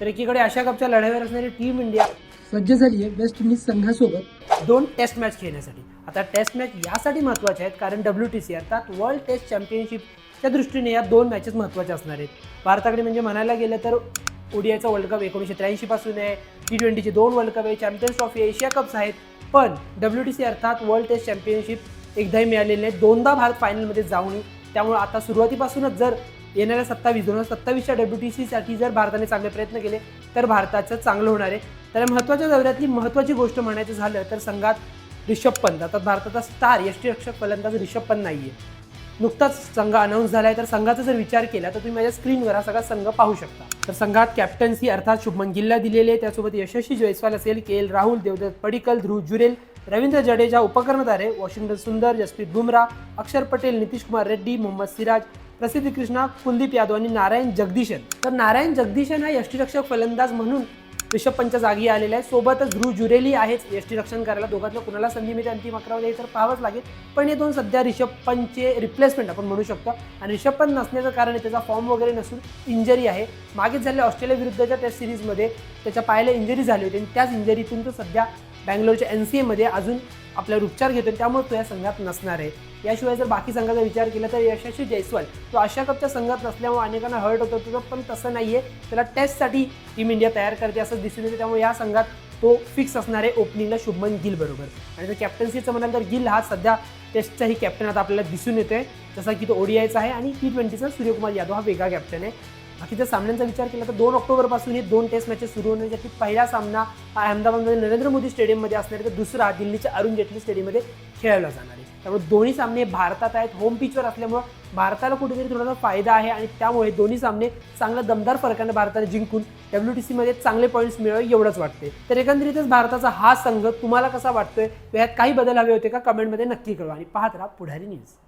तर एकीकडे आशिया कपच्या लढ्यावर असणारी टीम इंडिया सज्ज झाली आहे वेस्ट इंडिज संघासोबत. दोन टेस्ट मॅच खेळण्यासाठी. आता टेस्ट मॅच यासाठी महत्त्वाच्या आहेत कारण डब्ल्यू टी सी अर्थात वर्ल्ड टेस्ट चॅम्पियनशिपच्या दृष्टीने या दोन मॅचेस महत्त्वाच्या असणार आहेत. भारताकडे म्हणजे म्हणायला गेलं तर ओडिआयचा वर्ल्ड कप एकोणीसशे त्र्याऐंशीपासून आहे. टी ट्वेंटीचे दोन वर्ल्ड कप आहे. चॅम्पियन्स ट्रॉफी एशिया कप्स आहेत. पण डब्ल्यू टी सी अर्थात वर्ल्ड टेस्ट चॅम्पियनशिप एकदाही मिळालेली नाही. दोनदा भारत फायनलमध्ये जाऊन. त्यामुळे आता सुरुवातीपासूनच जर येणाऱ्या सत्तावीस दोन हजार सत्तावीसच्या डब्ल्यू टी सीसाठी जर भारताने चांगले प्रयत्न केले तर भारताचं चांगलं होणार आहे. तर महत्त्वाच्या दौऱ्यातली महत्त्वाची गोष्ट म्हणायचं झालं तर संघात रिषभ पंत. आता भारताचा स्टार यष्टीरक्षक फलंदाज रिषभ पंत नाही आहे नुकताच संघ अनाऊन्स झाला आहे तर संघाचा जर विचार केला तर तुम्ही माझ्या स्क्रीनवर हा सगळा संघ पाहू शकता. तर संघात कॅप्टन्सी अर्थात शुभमन गिल्ला दिलेली आहे त्यासोबत यशस्वी जयस्वाल असेल के एल राहुल देवदत्त पडिकल ध्रुव जुरेल रवींद्र जडेजा उपकर्णधारे वॉशिंग्टन सुंदर जसप्रीत बुमराह अक्षर पटेल नितीश कुमार रेड्डी मोहम्मद सिराज प्रसिद्ध कृष्णा कुलदीप यादव आणि नारायण जगदीशन. तर नारायण जगदीशन हा यष्टीरक्षक फलंदाज म्हणून रिषभपंच्या जागी आलेला आहे. सोबतच ध्रुव जुरेली आहेच यष्टीरक्षण करायला दोघांना कुणाला संधी मिळते अंतिम अकरामध्ये तर पाहावंच लागेल. पण हे दोन सध्या रिषभ पंतचे रिप्लेसमेंट आपण म्हणू शकतो. आणि रिषभ पंत नसण्याचं कारण आहे त्याचा फॉर्म वगैरे नसून इंजरी आहे. मागेच झालेल्या ऑस्ट्रेलिया विरुद्धच्या टेस्ट सिरीजमध्ये त्याच्या पायाला इंजरी झाली होती आणि त्याच इंजरीतून तो सध्या बँगलोरच्या एन सी एमध्ये अजून आपल्यावर उपचार घेतो त्यामुळे तो या संघात नसणार आहे. याशिवाय जर बाकी संघाचा विचार केला तर यशस्वी जयस्वाल तो आशिया कपच्या संघात नसल्यामुळे अनेकांना हर्ट होत होतं पण तसं नाही आहे त्याला टेस्टसाठी टीम इंडिया तयार करते असं दिसून येते त्यामुळे या संघात तो फिक्स असणार आहे ओपनिंगला शुभमन गिल बरोबर. आणि जर कॅप्टन्सीचं म्हणाल तर गिल हा सध्या टेस्टचाही कॅप्टन आता आपल्याला दिसून येतोय जसा की तो ओडीआयचा आहे आणि टी ट्वेंटीचा सूर्यकुमार यादव हा वेगळा कॅप्टन आहे. बाकीच्या सामन्यांचा विचार केला तर दोन ऑक्टोबरपासून हे दोन टेस्ट मॅचेस सुरू होणार ज्यातील पहिला सामना अहमदाबादमध्ये नरेंद्र मोदी स्टेडियममध्ये असणार आहे. तर दुसरा दिल्लीच्या अरुण जेटली स्टेडियममध्ये खेळला जाणार आहे. त्यामुळे दोन्ही सामने भारतात आहेत. होम पिचवर असल्यामुळं भारताला कुठेतरी थोडासा फायदा आहे आणि त्यामुळे दोन्ही सामने चांगल्या दमदार फरकाने भारताने जिंकून डब्ल्यू टी सीमध्ये चांगले पॉईंट्स मिळावे एवढंच वाटते तर एकंदरीतच भारताचा हा संघ तुम्हाला कसा वाटतोय? यात काही बदल हवे होते का? कमेंटमध्ये नक्की कळवा आणि पाहत राहा पुढारी न्यूज